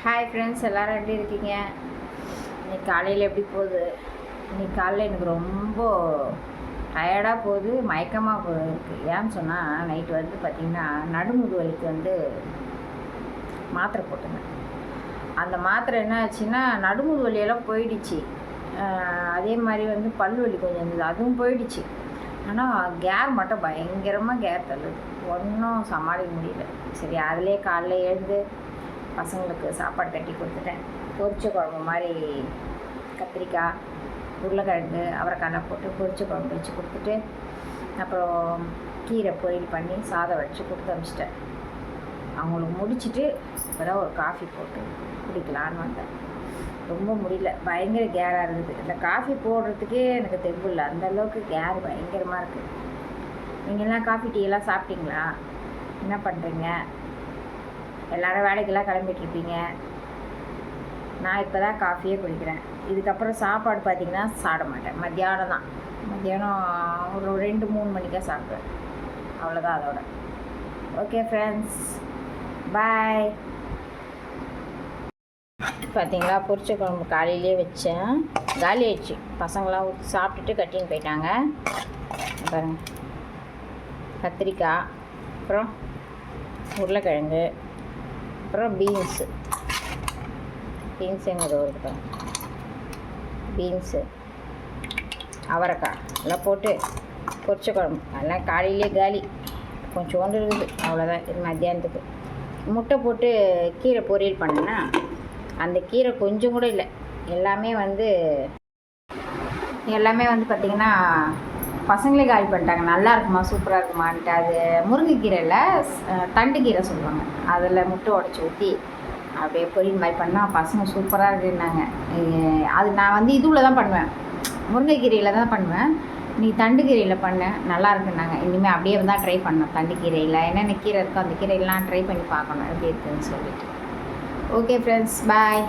Hi friends எல்லோரும் எப்படி இருக்கீங்க? இன்னைக்கு காலையில் எப்படி போகுது? இன்னைக்கு காலையில் எனக்கு ரொம்ப டயர்டாக போகுது மயக்கமாக போகுது இருக்குது ஏன்னு சொன்னால் நைட்டு வந்து பார்த்திங்கன்னா நடுமுது வலிக்கு வந்து மாத்திரை போட்டுருந்தேன். அந்த மாத்திரை என்ன ஆச்சுன்னா நடுமுது வலியெல்லாம் போயிடுச்சு. அதே மாதிரி வந்து பல் வலி கொஞ்சம் இருந்தது. அதுவும் போயிடுச்சு. ஆனால் கேர் மட்டும் பயங்கரமாக கேர் தள்ளுது. ஒன்றும் சமாளிக்க முடியல. சரி அதிலே காலைல எழுந்து பசங்களுக்கு சாப்பாடு கட்டி கொடுத்துட்டேன். பொரிச்ச குழம்பு மாதிரி கத்திரிக்காய் உருளைக்கிழங்கு அவரைக்காய் போட்டு பொரிச்ச குழம்பு வச்சு கொடுத்துட்டு அப்புறம் கீரை பொரியல் பண்ணி சாதம் வச்சு கொடுத்து அமிச்சிட்டேன் அவங்களுக்கு முடிச்சுட்டு இப்போ தான் ஒரு காஃபி போட்டு குடிக்கலான்னு வந்தேன். ரொம்ப முடியல. பயங்கர கேராக இருக்குது இந்த காஃபி போடுறதுக்கே எனக்கு தெம்பு இல்லை. அந்த அளவுக்கு கேர் பயங்கரமாக இருக்குது நீங்கள்லாம் காஃபி டீ எல்லாம் சாப்பிட்டீங்களா? என்ன பண்ணுறீங்க எல்லாரும் வேலைக்கெல்லாம் கிளம்பிட்டு இருப்பீங்க நான் இப்போ தான் காஃபியே குடிக்கிறேன். இதுக்கப்புறம் சாப்பாடு பார்த்தீங்கன்னா சாப்பிட மாட்டேன். மத்தியானம் தான். மத்தியானம் ஒரு ரெண்டு மூணு மணிக்கா சாப்பிடுவேன். அவ்வளோதான் அதோட. ஓகே ஃப்ரெண்ட்ஸ் பாய் பார்த்தீங்களா பொரிச்ச குழம்பு காலையிலே வச்சேன். காலி ஆயிடுச்சு. பசங்களாம் சாப்பிட்டுட்டு கட்டின்னு போயிட்டாங்க. பாருங்க. கத்திரிக்காய் அப்புறம் உருளைக்கிழங்கு. அப்புறம் பீன்ஸு பீன்ஸ் எங்கே இருக்கட்டும் பீன்ஸு அவரைக்காய். எல்லாம் போட்டு பொரிச்ச குழம்பு. அதெல்லாம் காலையிலே காலி. கொஞ்சோண்டு இருக்குது. அவ்வளோதான் இது மத்தியானத்துக்கு. முட்டை போட்டு கீரை பொரியல் பண்ணேன்னா அந்த கீரை கொஞ்சம் கூட இல்லை. எல்லாமே வந்து எல்லாமே வந்து பார்த்திங்கன்னா பசங்களே காலி பண்ணிட்டாங்க. நல்லா இருக்குமா? சூப்பராக இருக்குமான்ட்டு அது முருங்கைக்கீரையில் தண்டு கீரை சொல்லுவாங்க. அதில் முட்டை உடச்சி ஊற்றி அப்படியே பொரியல் மாதிரி பண்ணால் பசங்க சூப்பராக இருக்குன்னாங்க. அது நான் வந்து இதுவில் தான் பண்ணுவேன். முருங்கைக்கீரையில் தான் பண்ணுவேன். நீ தண்டு கீரையில் பண்ண. நல்லா இருக்குன்னாங்க. இனிமேல் அப்படியே தான் ட்ரை பண்ணேன் தண்டு கீரையில் என்னென்ன கீரை இருக்கோ அந்த கீரையெல்லாம் ட்ரை பண்ணி பார்க்கணும். எப்படி இருக்குதுன்னு சொல்லிட்டு. Okay friends bye